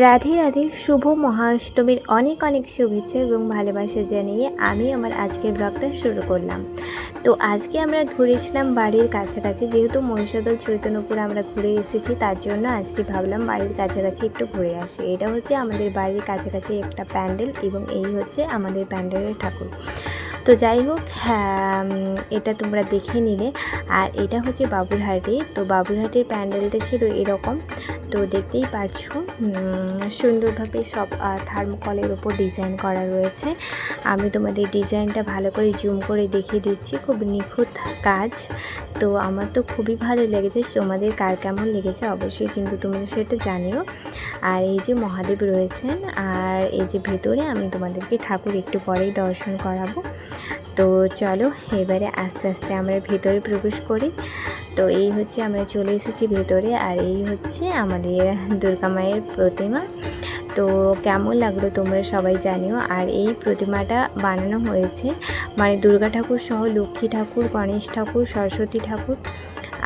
রাধে রাধে, শুভ মহাষ্টমীর অনেক অনেক শুভেচ্ছা এবং ভালোবাসা জানিয়ে আমি আমার আজকের ব্লগটা শুরু করলাম। তো আজকে আমরা ঘুরেছিলাম বাড়ির কাছাকাছি, যেহেতু মহিষাদল চৈতন্যপুর আমরা ঘুরে এসেছি, তার জন্য আজকে ভাবলাম বাড়ির কাছাকাছি একটু ঘুরে আসি। এটা হচ্ছে আমাদের বাড়ির কাছাকাছি একটা প্যান্ডেল এবং এই হচ্ছে আমাদের প্যান্ডেলের ঠাকুর। তো যাই হোক হ্যাঁ এটা তোমরা দেখে নিলে। আর এটা হচ্ছে বাবুরহাটে। তো বাবুরহাটের প্যান্ডেলটা ছিল এরকম। তো দেখতেই উম, সুন্দরভাবে সব থার্মোকলের ওপর ডিজাইন করা রয়েছে। আমি তোমাদের ডিজাইনটা ভালো করে জুম করে দেখিয়ে দিচ্ছি খুব নিখুঁত কাজ। তো আমার তো খুবই ভালো লেগেছে তোমাদের কার কেমন লেগেছে অবশ্যই কিন্তু তোমরা সেটা জানিও। আর এই যে মহাদেব রয়েছেন আর এই যে ভেতরে আমি তোমাদেরকে ঠাকুর একটু পরেই দর্শন করাবো। তো চলো, এবারে আস্তে আস্তে আমরা ভেতরে প্রবেশ করি। তো এই হচ্ছে আমরা চলে এসেছি ভেতরে, আর এই হচ্ছে আমাদের দুর্গা মায়ের প্রতিমা। তো কেমন লাগল তোমরা সবাই জানিও। আর এই প্রতিমাটা বানানো হয়েছে মানে দুর্গা ঠাকুর সহ লক্ষ্মী ঠাকুর, গণেশ ঠাকুর, সরস্বতী ঠাকুর।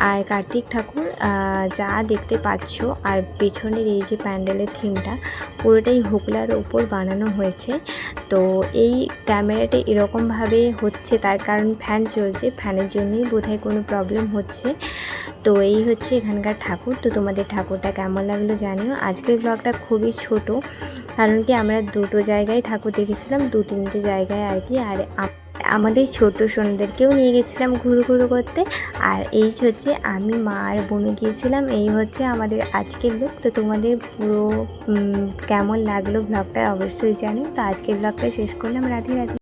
আর কার্তিক ঠাকুর যা দেখতে পাচ্ছ, আর পেছনের এই যে প্যান্ডেলের থিমটা, পুরোটাই হুগলার ওপর বানানো হয়েছে। তো এই ক্যামেরাটা এরকমভাবে হচ্ছে, তার কারণ ফ্যান চলছে, ফ্যানের জন্যই বোধহয় কোনো প্রবলেম হচ্ছে। তো এই হচ্ছে এখানকার ঠাকুর। তো তোমাদের ঠাকুরটা কেমন লাগল জানিও। আজকের ব্লগটা খুবই ছোট, কারণ কি আমরা দুটো জায়গায় ঠাকুর দেখেছিলাম দু তিনটে জায়গায় আর কি, আর আমাদের ছোট সোনাদেরকেও নিয়ে গেছিলাম ঘুরু ঘুরু করতে। আর এই হচ্ছে আমি, মা আর বোনে গিয়েছিলাম। এই হচ্ছে আমাদের আজকের লোক তো তোমাদের পুরো কেমন লাগল ব্লগটা অবশ্যই জানি তো আজকের ব্লগটা শেষ করলাম। রাধে রাধে।